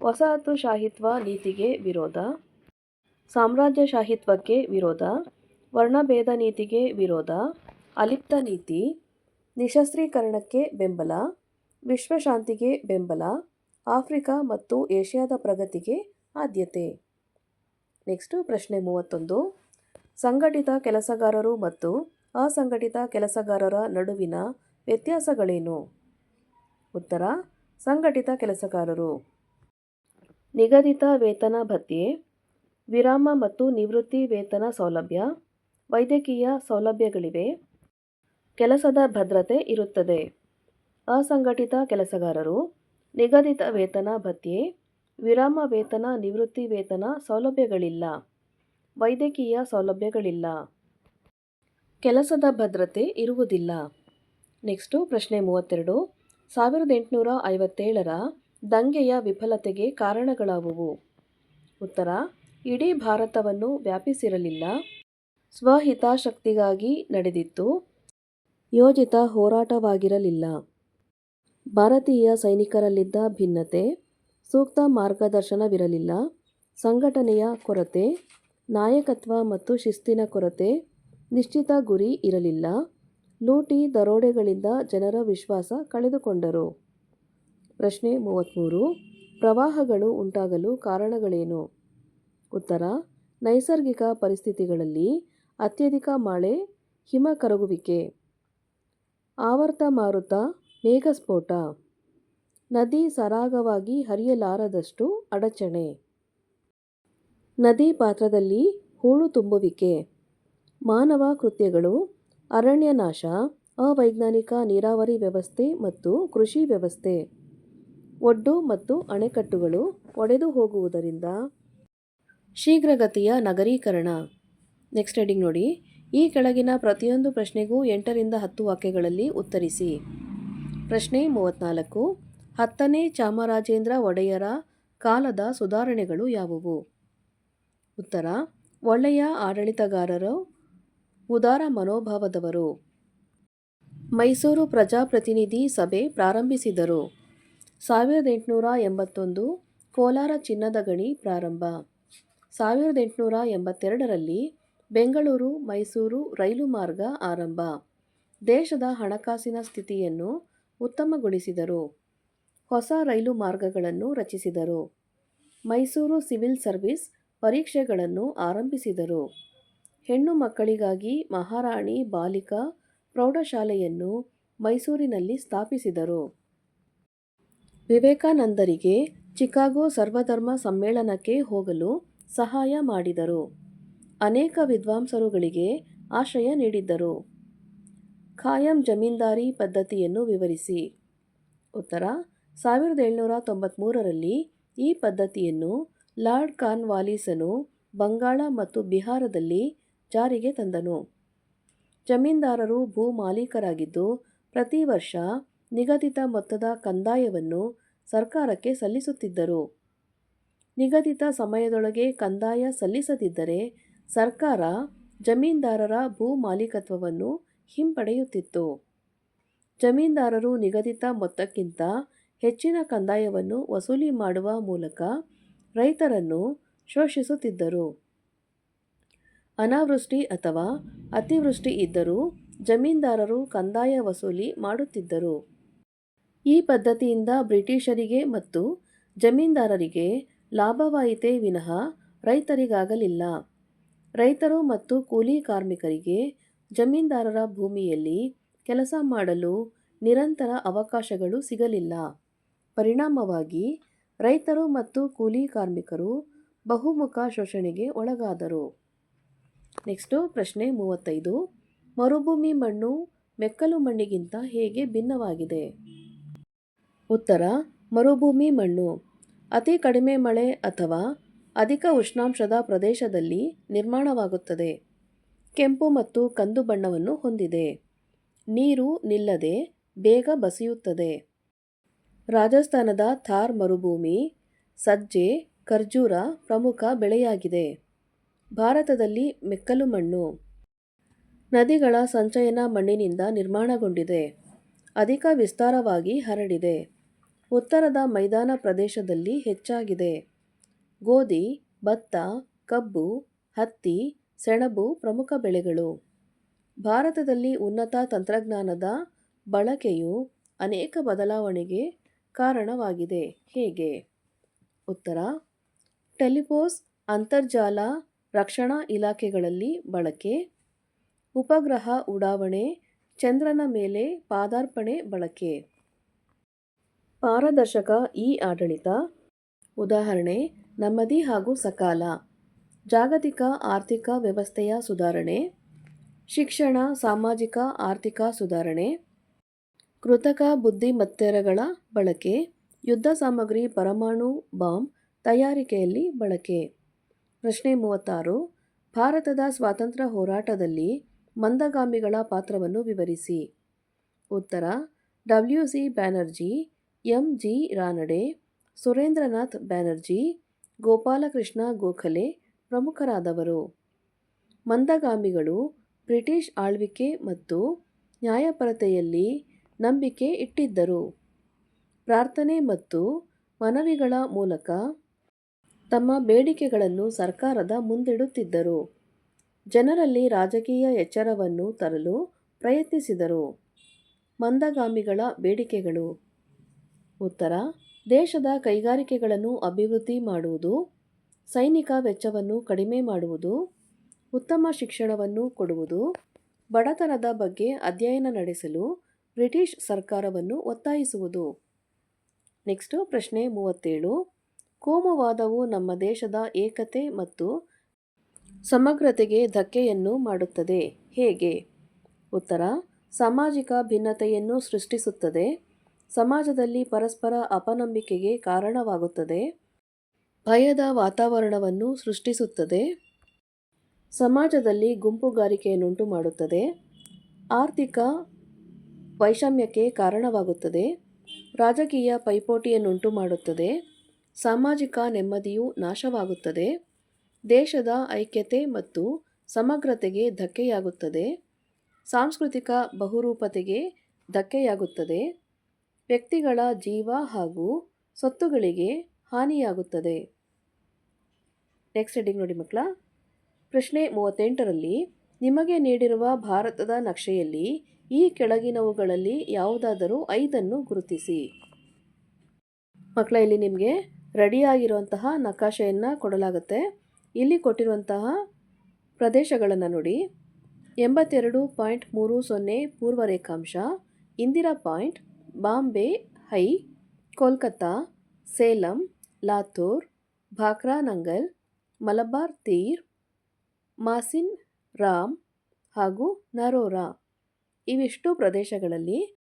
ವಸಾಹತುಶಾಹಿತ್ವ ನೀತಿಗೆ ವಿರೋಧ. ಸಾಮ್ರಾಜ್ಯಶಾಹಿತ್ವಕ್ಕೆ ವಿರೋಧ, ವರ್ಣಭೇದ ನೀತಿಗೆ ವಿರೋಧ, ಅಲಿಪ್ತ ನೀತಿ, ನಿಶಸ್ತ್ರೀಕರಣಕ್ಕೆ ಬೆಂಬಲ, ವಿಶ್ವಶಾಂತಿಗೆ ಬೆಂಬಲ, ಆಫ್ರಿಕಾ ಮತ್ತು ಏಷ್ಯಾದ ಪ್ರಗತಿಗೆ ಆದ್ಯತೆ. ನೆಕ್ಸ್ಟು ಪ್ರಶ್ನೆ ಮೂವತ್ತೊಂದು. ಸಂಘಟಿತ ಕೆಲಸಗಾರರು ಮತ್ತು ಅಸಂಘಟಿತ ಕೆಲಸಗಾರರ ನಡುವಿನ ವ್ಯತ್ಯಾಸಗಳೇನು? ಉತ್ತರ, ಸಂಘಟಿತ ಕೆಲಸಗಾರರು. ನಿಗದಿತ ವೇತನ ಭತ್ಯೆ ವಿರಾಮ ಮತ್ತು ನಿವೃತ್ತಿ ವೇತನ ಸೌಲಭ್ಯ, ವೈದ್ಯಕೀಯ ಸೌಲಭ್ಯಗಳಿವೆ. ಕೆಲಸದ ಭದ್ರತೆ ಇರುತ್ತದೆ. ಅಸಂಘಟಿತ ಕೆಲಸಗಾರರು, ನಿಗದಿತ ವೇತನ ಭತ್ಯೆ, ವಿರಾಮ ವೇತನ, ನಿವೃತ್ತಿ ವೇತನ ಸೌಲಭ್ಯಗಳಿಲ್ಲ. ವೈದ್ಯಕೀಯ ಸೌಲಭ್ಯಗಳಿಲ್ಲ. ಕೆಲಸದ ಭದ್ರತೆ ಇರುವುದಿಲ್ಲ. ನೆಕ್ಸ್ಟು ಪ್ರಶ್ನೆ ಮೂವತ್ತೆರಡು. ಸಾವಿರದ ಎಂಟುನೂರ ಐವತ್ತೇಳರ ದಂಗೆಯ ವಿಫಲತೆಗೆ ಕಾರಣಗಳಾವುವು? ಉತ್ತರ ಇಡೀ ಭಾರತವನ್ನು ವ್ಯಾಪಿಸಿರಲಿಲ್ಲ. ಸ್ವಹಿತಾಶಕ್ತಿಗಾಗಿ ನಡೆದಿತ್ತು. ಯೋಜಿತ ಹೋರಾಟವಾಗಿರಲಿಲ್ಲ. ಭಾರತೀಯ ಸೈನಿಕರಲ್ಲಿದ್ದ ಭಿನ್ನತೆ, ಸೂಕ್ತ ಮಾರ್ಗದರ್ಶನವಿರಲಿಲ್ಲ. ಸಂಘಟನೆಯ ಕೊರತೆ, ನಾಯಕತ್ವ ಮತ್ತು ಶಿಸ್ತಿನ ಕೊರತೆ ನಿಶ್ಚಿತ ಗುರಿ ಇರಲಿಲ್ಲ. ಲೂಟಿ ದರೋಡೆಗಳಿಂದ ಜನರ ವಿಶ್ವಾಸ ಕಳೆದುಕೊಂಡರು. ಪ್ರಶ್ನೆ ಮೂವತ್ತ್ಮೂರು ಪ್ರವಾಹಗಳು ಉಂಟಾಗಲು ಕಾರಣಗಳೇನು? ಉತ್ತರ, ನೈಸರ್ಗಿಕ ಪರಿಸ್ಥಿತಿಗಳಲ್ಲಿ ಅತ್ಯಧಿಕ ಮಳೆ, ಹಿಮ ಕರಗುವಿಕೆ. ಆವರ್ತ ಮಾರುತ, ಮೇಘಸ್ಫೋಟ. ನದಿ ಸರಾಗವಾಗಿ ಹರಿಯಲಾರದಷ್ಟು ಅಡಚಣೆ. ನದಿ ಪಾತ್ರದಲ್ಲಿ ಹೂಳು ತುಂಬುವಿಕೆ. ಮಾನವ ಕೃತ್ಯಗಳು, ಅರಣ್ಯನಾಶ, ಅವೈಜ್ಞಾನಿಕ ನೀರಾವರಿ ವ್ಯವಸ್ಥೆ ಮತ್ತು ಕೃಷಿ ವ್ಯವಸ್ಥೆ. ಒಡ್ಡು ಮತ್ತು ಅಣೆಕಟ್ಟುಗಳು ಒಡೆದು ಹೋಗುವುದರಿಂದ ಶೀಘ್ರಗತಿಯ ನಗರೀಕರಣ. ನೆಕ್ಸ್ಟ್ ಹೆಡಿಂಗ್ ನೋಡಿ. ಈ ಕೆಳಗಿನ ಪ್ರತಿಯೊಂದು ಪ್ರಶ್ನೆಗೂ ಎಂಟರಿಂದ ಹತ್ತು ವಾಕ್ಯಗಳಲ್ಲಿ ಉತ್ತರಿಸಿ. ಪ್ರಶ್ನೆ ಮೂವತ್ತ್ನಾಲ್ಕು ಹತ್ತನೇ ಚಾಮರಾಜೇಂದ್ರ ಒಡೆಯರ ಕಾಲದ ಸುಧಾರಣೆಗಳು ಯಾವುವು? ಉತ್ತರ. ಒಳ್ಳೆಯ ಆಡಳಿತಗಾರರು ಉದಾರ ಮನೋಭಾವದವರು. ಮೈಸೂರು ಪ್ರಜಾಪ್ರತಿನಿಧಿ ಸಭೆ ಪ್ರಾರಂಭಿಸಿದರು. ಸಾವಿರದ ಎಂಟುನೂರ ಎಂಬತ್ತೊಂದು ಕೋಲಾರ ಚಿನ್ನದ ಗಣಿ ಪ್ರಾರಂಭ. ಸಾವಿರದ ಎಂಟುನೂರ ಎಂಬತ್ತೆರಡರಲ್ಲಿ ಬೆಂಗಳೂರು, ಮೈಸೂರು ರೈಲು ಮಾರ್ಗ ಆರಂಭ. ದೇಶದ ಹಣಕಾಸಿನ ಸ್ಥಿತಿಯನ್ನು ಉತ್ತಮಗೊಳಿಸಿದರು. ಹೊಸ ರೈಲು ಮಾರ್ಗಗಳನ್ನು ರಚಿಸಿದರು. ಮೈಸೂರು ಸಿವಿಲ್ ಸರ್ವಿಸ್ ಪರೀಕ್ಷೆಗಳನ್ನು ಆರಂಭಿಸಿದರು. ಹೆಣ್ಣು ಮಕ್ಕಳಿಗಾಗಿ ಮಹಾರಾಣಿ ಬಾಲಿಕಾ ಪ್ರೌಢಶಾಲೆಯನ್ನು ಮೈಸೂರಿನಲ್ಲಿ ಸ್ಥಾಪಿಸಿದರು. ವಿವೇಕಾನಂದರಿಗೆ ಚಿಕಾಗೋ ಸರ್ವಧರ್ಮ ಸಮ್ಮೇಳನಕ್ಕೆ ಹೋಗಲು ಸಹಾಯ ಮಾಡಿದರು. ಅನೇಕ ವಿದ್ವಾಂಸರುಗಳಿಗೆ ಆಶ್ರಯ ನೀಡಿದ್ದರು. ಖಾಯಂ ಜಮೀನ್ದಾರಿ ಪದ್ಧತಿಯನ್ನು ವಿವರಿಸಿ. ಉತ್ತರ, ಸಾವಿರದ ಏಳ್ನೂರ ತೊಂಬತ್ತ್ಮೂರರಲ್ಲಿ ಈ ಪದ್ಧತಿಯನ್ನು ಲಾರ್ಡ್ ಕಾರ್ನ್ವಾಲಿಸನು ಬಂಗಾಳ ಮತ್ತು ಬಿಹಾರದಲ್ಲಿ ಜಾರಿಗೆ ತಂದನು. ಜಮೀನ್ದಾರರು ಭೂ ಮಾಲೀಕರಾಗಿದ್ದು ಪ್ರತಿ ವರ್ಷ ನಿಗದಿತ ಮೊತ್ತದ ಕಂದಾಯವನ್ನು ಸರ್ಕಾರಕ್ಕೆ ಸಲ್ಲಿಸುತ್ತಿದ್ದರು. ನಿಗದಿತ ಸಮಯದೊಳಗೆ ಕಂದಾಯ ಸಲ್ಲಿಸದಿದ್ದರೆ ಸರ್ಕಾರ ಜಮೀನ್ದಾರರ ಭೂ ಮಾಲೀಕತ್ವವನ್ನು ಹಿಂಪಡೆಯುತ್ತಿತ್ತು. ಜಮೀನ್ದಾರರು ನಿಗದಿತ ಮೊತ್ತಕ್ಕಿಂತ ಹೆಚ್ಚಿನ ಕಂದಾಯವನ್ನು ವಸೂಲಿ ಮಾಡುವ ಮೂಲಕ ರೈತರನ್ನು ಶೋಷಿಸುತ್ತಿದ್ದರು. ಅನಾವೃಷ್ಟಿ ಅಥವಾ ಅತಿವೃಷ್ಟಿ ಇದ್ದರೂ ಜಮೀನ್ದಾರರು ಕಂದಾಯ ವಸೂಲಿ ಮಾಡುತ್ತಿದ್ದರು. ಈ ಪದ್ಧತಿಯಿಂದ ಬ್ರಿಟಿಷರಿಗೆ ಮತ್ತು ಜಮೀನ್ದಾರರಿಗೆ ಲಾಭವಾಯಿತೇ ವಿನಃ ರೈತರಿಗಾಗಲಿಲ್ಲ. ರೈತರು ಮತ್ತು ಕೂಲಿ ಕಾರ್ಮಿಕರಿಗೆ ಜಮೀನ್ದಾರರ ಭೂಮಿಯಲ್ಲಿ ಕೆಲಸ ಮಾಡಲು ನಿರಂತರ ಅವಕಾಶಗಳು ಸಿಗಲಿಲ್ಲ. ಪರಿಣಾಮವಾಗಿ ರೈತರು ಮತ್ತು ಕೂಲಿ ಕಾರ್ಮಿಕರು ಬಹುಮುಖ ಶೋಷಣೆಗೆ ಒಳಗಾದರು. ನೆಕ್ಸ್ಟು ಪ್ರಶ್ನೆ ಮೂವತ್ತೈದು. ಮರುಭೂಮಿ ಮಣ್ಣು ಮೆಕ್ಕಲು ಮಣ್ಣಿಗಿಂತ ಹೇಗೆ ಭಿನ್ನವಾಗಿದೆ? ಉತ್ತರ, ಮರುಭೂಮಿ ಮಣ್ಣು. ಅತಿ ಕಡಿಮೆ ಮಳೆ ಅಥವಾ ಅಧಿಕ ಉಷ್ಣಾಂಶದ ಪ್ರದೇಶದಲ್ಲಿ ನಿರ್ಮಾಣವಾಗುತ್ತದೆ. ಕೆಂಪು ಮತ್ತು ಕಂದು ಬಣ್ಣವನ್ನು ಹೊಂದಿದೆ. ನೀರು ನಿಲ್ಲದೆ ಬೇಗ ಬಸಿಯುತ್ತದೆ. ರಾಜಸ್ಥಾನದ ಥಾರ್ ಮರುಭೂಮಿ ಸಜ್ಜೆ, ಖರ್ಜೂರ ಪ್ರಮುಖ ಬೆಳೆಯಾಗಿದೆ. ಭಾರತದಲ್ಲಿ ಮೆಕ್ಕಲು ಮಣ್ಣು. ನದಿಗಳ ಸಂಚಯನ ಮಣ್ಣಿನಿಂದ ನಿರ್ಮಾಣಗೊಂಡಿದೆ. ಅಧಿಕ ವಿಸ್ತಾರವಾಗಿ ಹರಡಿದೆ. ಉತ್ತರದ ಮೈದಾನ ಪ್ರದೇಶದಲ್ಲಿ ಹೆಚ್ಚಾಗಿದೆ. ಗೋಧಿ, ಭತ್ತ, ಕಬ್ಬು, ಹತ್ತಿ, ಸೆಣಬು ಪ್ರಮುಖ ಬೆಳೆಗಳು. ಭಾರತದಲ್ಲಿ ಉನ್ನತ ತಂತ್ರಜ್ಞಾನದ ಬಳಕೆಯು ಅನೇಕ ಬದಲಾವಣೆಗೆ ಕಾರಣವಾಗಿದೆ. ಹೇಗೆ? ಉತ್ತರ ಟೆಲಿಪೋಸ್ ಅಂತರ್ಜಾಲ ರಕ್ಷಣಾ ಇಲಾಖೆಗಳಲ್ಲಿ ಬಳಕೆ, ಉಪಗ್ರಹ ಉಡಾವಣೆ, ಚಂದ್ರನ ಮೇಲೆ ಪಾದಾರ್ಪಣೆ ಬಳಕೆ. ಪಾರದರ್ಶಕ ಇ ಆಡಳಿತ. ಉದಾಹರಣೆ, ನಮ್ಮದಿ ಹಾಗೂ ಸಕಾಲ. ಜಾಗತಿಕ ಆರ್ಥಿಕ ವ್ಯವಸ್ಥೆಯ ಸುಧಾರಣೆ. ಶಿಕ್ಷಣ, ಸಾಮಾಜಿಕ ಆರ್ಥಿಕ ಸುಧಾರಣೆ. ಕೃತಕ ಬುದ್ಧಿಮತ್ತೆರಗಳ ಬಳಕೆ. ಯುದ್ಧ ಸಾಮಗ್ರಿ, ಪರಮಾಣು ಬಾಂಬ್ ತಯಾರಿಕೆಯಲ್ಲಿ ಬಳಕೆ. ಪ್ರಶ್ನೆ ಮೂವತ್ತಾರು, ಭಾರತದ ಸ್ವಾತಂತ್ರ್ಯ ಹೋರಾಟದಲ್ಲಿ ಮಂದಗಾಮಿಗಳ ಪಾತ್ರವನ್ನು ವಿವರಿಸಿ. ಉತ್ತರ W C Banerjee M G Ranade, Surendranath Banerjee, Gopalkrishna Gokhale ಪ್ರಮುಖರಾದವರು. ಮಂದಗಾಮಿಗಳು, ಬ್ರಿಟಿಷ್ ಆಳ್ವಿಕೆ ಮತ್ತು ನ್ಯಾಯಪರತೆಯಲ್ಲಿ ನಂಬಿಕೆ ಇಟ್ಟಿದ್ದರು. ಪ್ರಾರ್ಥನೆ ಮತ್ತು ಮನವಿಗಳ ಮೂಲಕ ತಮ್ಮ ಬೇಡಿಕೆಗಳನ್ನು ಸರ್ಕಾರದ ಮುಂದಿಡುತ್ತಿದ್ದರು. ಜನರಲ್ಲಿ ರಾಜಕೀಯ ಎಚ್ಚರವನ್ನು ತರಲು ಪ್ರಯತ್ನಿಸಿದರು. ಮಂದಗಾಮಿಗಳ ಬೇಡಿಕೆಗಳು ಉತ್ತರ, ದೇಶದ ಕೈಗಾರಿಕೆಗಳನ್ನು ಅಭಿವೃದ್ಧಿ ಮಾಡುವುದು, ಸೈನಿಕ ವೆಚ್ಚವನ್ನು ಕಡಿಮೆ ಮಾಡುವುದು, ಉತ್ತಮ ಶಿಕ್ಷಣವನ್ನು ಕೊಡುವುದು, ಬಡತನದ ಬಗ್ಗೆ ಅಧ್ಯಯನ ನಡೆಸಲು ಬ್ರಿಟಿಷ್ ಸರ್ಕಾರವನ್ನು ಒತ್ತಾಯಿಸುವುದು. ನೆಕ್ಸ್ಟು ಪ್ರಶ್ನೆ ಮೂವತ್ತೇಳು, ಕೋಮುವಾದವು ನಮ್ಮ ದೇಶದ ಏಕತೆ ಮತ್ತು ಸಮಗ್ರತೆಗೆ ಧಕ್ಕೆಯನ್ನು ಮಾಡುತ್ತದೆ, ಹೇಗೆ? ಉತ್ತರ, ಸಾಮಾಜಿಕ ಭಿನ್ನತೆಯನ್ನು ಸೃಷ್ಟಿಸುತ್ತದೆ ಸಮಾಜದಲ್ಲಿ ಪರಸ್ಪರ ಅಪನಂಬಿಕೆಗೆ ಕಾರಣವಾಗುತ್ತದೆ. ಭಯದ ವಾತಾವರಣವನ್ನು ಸೃಷ್ಟಿಸುತ್ತದೆ. ಸಮಾಜದಲ್ಲಿ ಗುಂಪುಗಾರಿಕೆಯನ್ನುಂಟು ಮಾಡುತ್ತದೆ ಆರ್ಥಿಕ ವೈಷಮ್ಯಕ್ಕೆ ಕಾರಣವಾಗುತ್ತದೆ. ರಾಜಕೀಯ ಪೈಪೋಟಿಯನ್ನುಂಟು ಮಾಡುತ್ತದೆ ಸಾಮಾಜಿಕ ನೆಮ್ಮದಿಯು ನಾಶವಾಗುತ್ತದೆ. ದೇಶದ ಐಕ್ಯತೆ ಮತ್ತು ಸಮಗ್ರತೆಗೆ ಧಕ್ಕೆಯಾಗುತ್ತದೆ. ಸಾಂಸ್ಕೃತಿಕ ಬಹುರೂಪತೆಗೆ ಧಕ್ಕೆಯಾಗುತ್ತದೆ. ವ್ಯಕ್ತಿಗಳ ಜೀವ ಹಾಗೂ ಸ್ವತ್ತುಗಳಿಗೆ ಹಾನಿಯಾಗುತ್ತದೆ. ನೆಕ್ಸ್ಟ್ ಹೆಡ್ಡಿಂಗ್ ನೋಡಿ ಮಕ್ಕಳ. ಪ್ರಶ್ನೆ ಮೂವತ್ತೆಂಟರಲ್ಲಿ, ನಿಮಗೆ ನೀಡಿರುವ ಭಾರತದ ನಕ್ಷೆಯಲ್ಲಿ ಈ ಕೆಳಗಿನವುಗಳಲ್ಲಿ ಯಾವುದಾದರೂ ಐದನ್ನು ಗುರುತಿಸಿ. ಮಕ್ಕಳ, ಇಲ್ಲಿ ನಿಮಗೆ ರೆಡಿಯಾಗಿರುವಂತಹ ನಕಾಶೆಯನ್ನು ಕೊಡಲಾಗುತ್ತೆ. ಇಲ್ಲಿ ಕೊಟ್ಟಿರುವಂತಹ ಪ್ರದೇಶಗಳನ್ನು ನೋಡಿ. ಎಂಬತ್ತೆರಡು ಪಾಯಿಂಟ್ ಮೂರು ಸೊನ್ನೆ ಪೂರ್ವ ರೇಖಾಂಶ ಇಂದಿರಾ ಪಾಯಿಂಟ್ ಬಾಂಬೆ, ಹೈ ಕೋಲ್ಕತ್ತಾ ಸೇಲಂ ಲಾತೂರ್ ಭಾಕ್ರಾನಂಗಲ್ ಮಲಬಾರ್ ತೀರ್, ಮಾಸಿನ್, ರಾಮ್ ಹಾಗೂ ನರೋರಾ. ಇವಿಷ್ಟು ಪ್ರದೇಶಗಳಲ್ಲಿ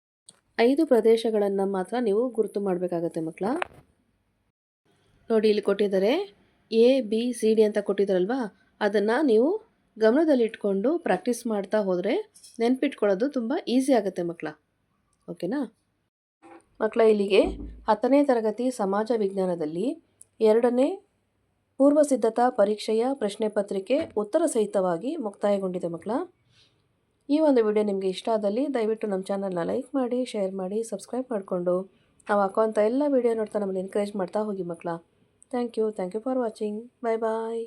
ಐದು ಪ್ರದೇಶಗಳನ್ನು ಮಾತ್ರ ನೀವು ಗುರುತು ಮಾಡಬೇಕಾಗತ್ತೆ ಮಕ್ಕಳ. ನೋಡಿ ಇಲ್ಲಿ ಕೊಟ್ಟಿದ್ದಾರೆ ಎ, ಬಿ, ಸಿ, ಡಿ ಅಂತ ಕೊಟ್ಟಿದ್ದಾರಲ್ವಾ? ಅದನ್ನು ನೀವು ಗಮನದಲ್ಲಿಟ್ಕೊಂಡು ಪ್ರಾಕ್ಟೀಸ್ ಮಾಡ್ತಾ ಹೋದರೆ ನೆನ್ಪಿಟ್ಕೊಳ್ಳೋದು ತುಂಬ ಈಸಿ ಆಗುತ್ತೆ ಮಕ್ಕಳ. ಓಕೆನಾ? ಮಕ್ಕಳ ಇಲ್ಲಿಗೆ ಹತ್ತನೇ ತರಗತಿ ಸಮಾಜ ವಿಜ್ಞಾನದಲ್ಲಿ ಎರಡನೇ ಪೂರ್ವ ಸಿದ್ಧತಾ ಪರೀಕ್ಷೆಯ ಪ್ರಶ್ನೆ ಪತ್ರಿಕೆ ಉತ್ತರ ಸಹಿತವಾಗಿ ಮುಕ್ತಾಯಗೊಂಡಿದೆ ಮಕ್ಕಳ. ಈ ಒಂದು ವಿಡಿಯೋ ನಿಮಗೆ ಇಷ್ಟ ಆದಲ್ಲಿ ದಯವಿಟ್ಟು ನಮ್ಮ ಚಾನಲ್ನ ಲೈಕ್ ಮಾಡಿ, ಶೇರ್ ಮಾಡಿ, ಸಬ್ಸ್ಕ್ರೈಬ್ ಮಾಡಿಕೊಂಡು ನಾವು ಹಾಕೋಂಥ ಎಲ್ಲ ವಿಡಿಯೋ ನೋಡ್ತಾ ನಮ್ಮನ್ನು ಎನ್ಕರೇಜ್ ಮಾಡ್ತಾ ಹೋಗಿ ಮಕ್ಕಳ. Thank you thank you for watching. Bye bye